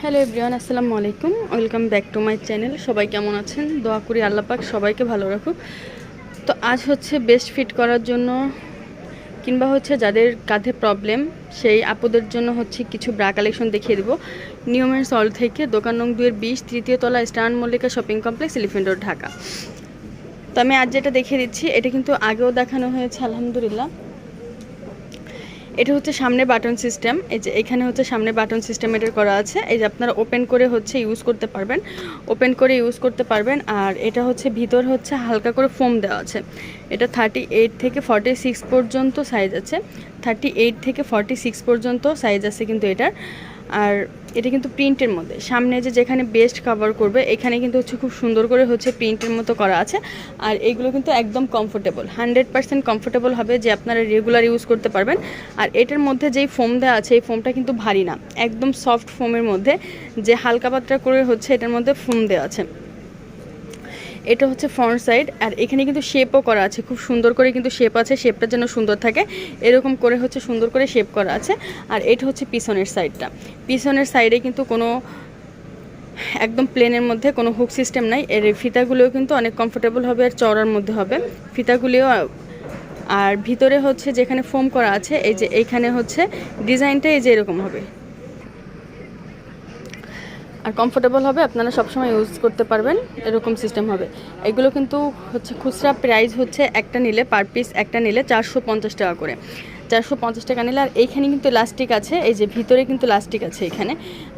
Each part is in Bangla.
হ্যালো এভরিওয়ান, আসসালামু আলাইকুম। Welcome back to my channel. সবাই কেমন আছেন? দোয়া করি আল্লাহ পাক সবাইকে ভালো রাখুক। তো আজ হচ্ছে বেস্ট ফিট করার জন্য কিংবা হচ্ছে যাদের কাঁধে প্রবলেম, সেই আপদের জন্য হচ্ছে কিছু ব্রা কালেকশন দেখিয়ে দেবো। নিয়মের সল থেকে দোকান নং দুয়ের বিশ, তৃতীয় তলা star Mallika shopping complex elephant road, Dhaka. তো আমি আজ যেটা দেখিয়ে দিচ্ছি, এটা কিন্তু আগেও দেখানো হয়েছে, আলহামদুলিল্লাহ। এটা হচ্ছে সামনে বাটন সিস্টেম। এই যে এখানে হচ্ছে সামনে বাটন সিস্টেম এটার করা আছে। এই যে আপনারা ওপেন করে হচ্ছে ইউজ করতে পারবেন। ওপেন করে ইউজ করতে পারবেন। আর এটা হচ্ছে ভিতর হচ্ছে হালকা করে ফোম দেওয়া আছে। এটা থার্টি এইট থেকে ফর্টি সিক্স পর্যন্ত সাইজ আছে। থার্টি এইট থেকে ফর্টি সিক্স পর্যন্ত সাইজ আছে কিন্তু এটার। আর এটা কিন্তু প্রিন্টের মধ্যে। সামনে যে যেখানে বেস্ট কভার করবে, এখানে কিন্তু হচ্ছে খুব সুন্দর করে হচ্ছে প্রিন্টের মতো করা আছে। আর এগুলো কিন্তু একদম কমফোর্টেবল হান্ড্রেড পার্সেন্ট কমফোর্টেবল হবে যে আপনারা রেগুলার ইউজ করতে পারবেন। আর এটার মধ্যে যেই ফোম দেওয়া আছে, এই ফোমটা কিন্তু ভারী না। একদম সফট ফোমের মধ্যে যে হালকা পাতলা করে হচ্ছে এটার মধ্যে ফোম দেওয়া আছে। এটা হচ্ছে ফ্রন্ট সাইড আর এখানে কিন্তু শেপও করা আছে। খুব সুন্দর করে কিন্তু শেপ আছে শেপটা যেন সুন্দর থাকে। এরকম করে হচ্ছে সুন্দর করে শেপ করা আছে। আর এটা হচ্ছে পিছনের সাইডটা পিছনের সাইডে কিন্তু কোনো একদম প্লেনের মধ্যে কোনো হুক সিস্টেম নাই। এর ফিতাগুলোও কিন্তু অনেক কমফোর্টেবল হবে আর চওড়ার মধ্যে হবে। ফিতাগুলিও, আর ভিতরে হচ্ছে যেখানে ফোম করা আছে, এই যে এইখানে হচ্ছে ডিজাইনটা এই যে এরকম হবে। আর কমফোর্টেবল হবে, আপনারা সবসময় ইউজ করতে পারবেন, এরকম সিস্টেম হবে। এগুলো কিন্তু হচ্ছে খুচরা প্রাইস হচ্ছে একটা নিলে পার পিস একটা নিলে চারশো পঞ্চাশ টাকা করে। চারশো পঞ্চাশ টাকা নিলে আর এইখানে কিন্তু লাস্টিক আছে, এই যে ভিতরে কিন্তু লাস্টিক আছে এখানে।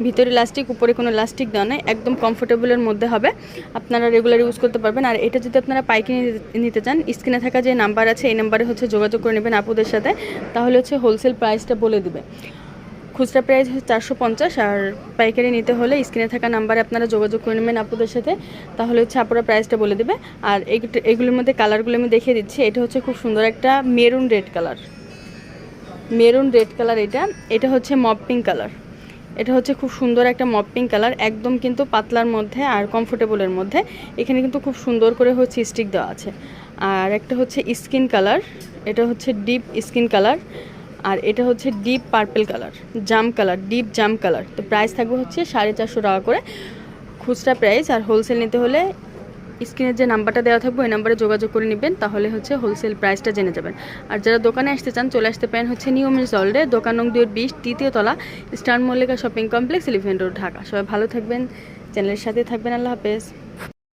ভিতরে লাস্টিক উপরে কোনো লাস্টিক দেওয়া নেই, একদম কমফোর্টেবলের মধ্যে হবে। আপনারা রেগুলার ইউজ করতে পারবেন। আর এটা যদি আপনারা পাইকারি নিতে চান স্ক্রিনে থাকা যে নাম্বার আছে, এই নাম্বারে হচ্ছে যোগাযোগ করে নেবেন আপুদের সাথে, তাহলে হচ্ছে হোলসেল প্রাইসটা বলে দিবে। খুচরা প্রাইস হচ্ছে চারশো পঞ্চাশ আর পাইকারি নিতে হলে স্ক্রিনে থাকা নাম্বারে আপনারা যোগাযোগ করে নেবেন আপুদের সাথে, তাহলে হচ্ছে আপুরা প্রাইসটা বলে দেবে। আর এগুলোর মধ্যে কালারগুলো আমি দেখিয়ে দিচ্ছি, এটা হচ্ছে খুব সুন্দর একটা maroon red colour. Maroon red colour এটা এটা হচ্ছে মপ পিঙ্ক কালার। এটা হচ্ছে খুব সুন্দর একটা মপ পিঙ্ক কালার, একদম কিন্তু পাতলার মধ্যে আর কমফোর্টেবলের মধ্যে। এখানে কিন্তু খুব সুন্দর করে হচ্ছে স্টিক দেওয়া আছে। আর একটা হচ্ছে স্কিন কালার, এটা হচ্ছে ডিপ স্কিন কালার। আর এটা হচ্ছে ডিপ পার্পেল কালার জাম কালার ডিপ জাম কালার তো প্রাইস থাকবে হচ্ছে সাড়ে চারশো টাকা করে। খুচরা প্রাইস আর হোলসেল নিতে হলে স্ক্রিনের যে নাম্বারটা দেওয়া থাকবে, ওই নাম্বারে যোগাযোগ করে নেবেন, তাহলে হচ্ছে হোলসেল প্রাইসটা জেনে যাবেন। আর যারা দোকানে আসতে চান, চলে আসতে পারেন হচ্ছে নিউ অলডে দোকান নং দুয়ের বিশ, তৃতীয় তলা star Mallika shopping complex elephant road Dhaka. সবাই ভালো থাকবেন চ্যানেলের সাথে থাকবেন, আল্লাহ হাফেজ।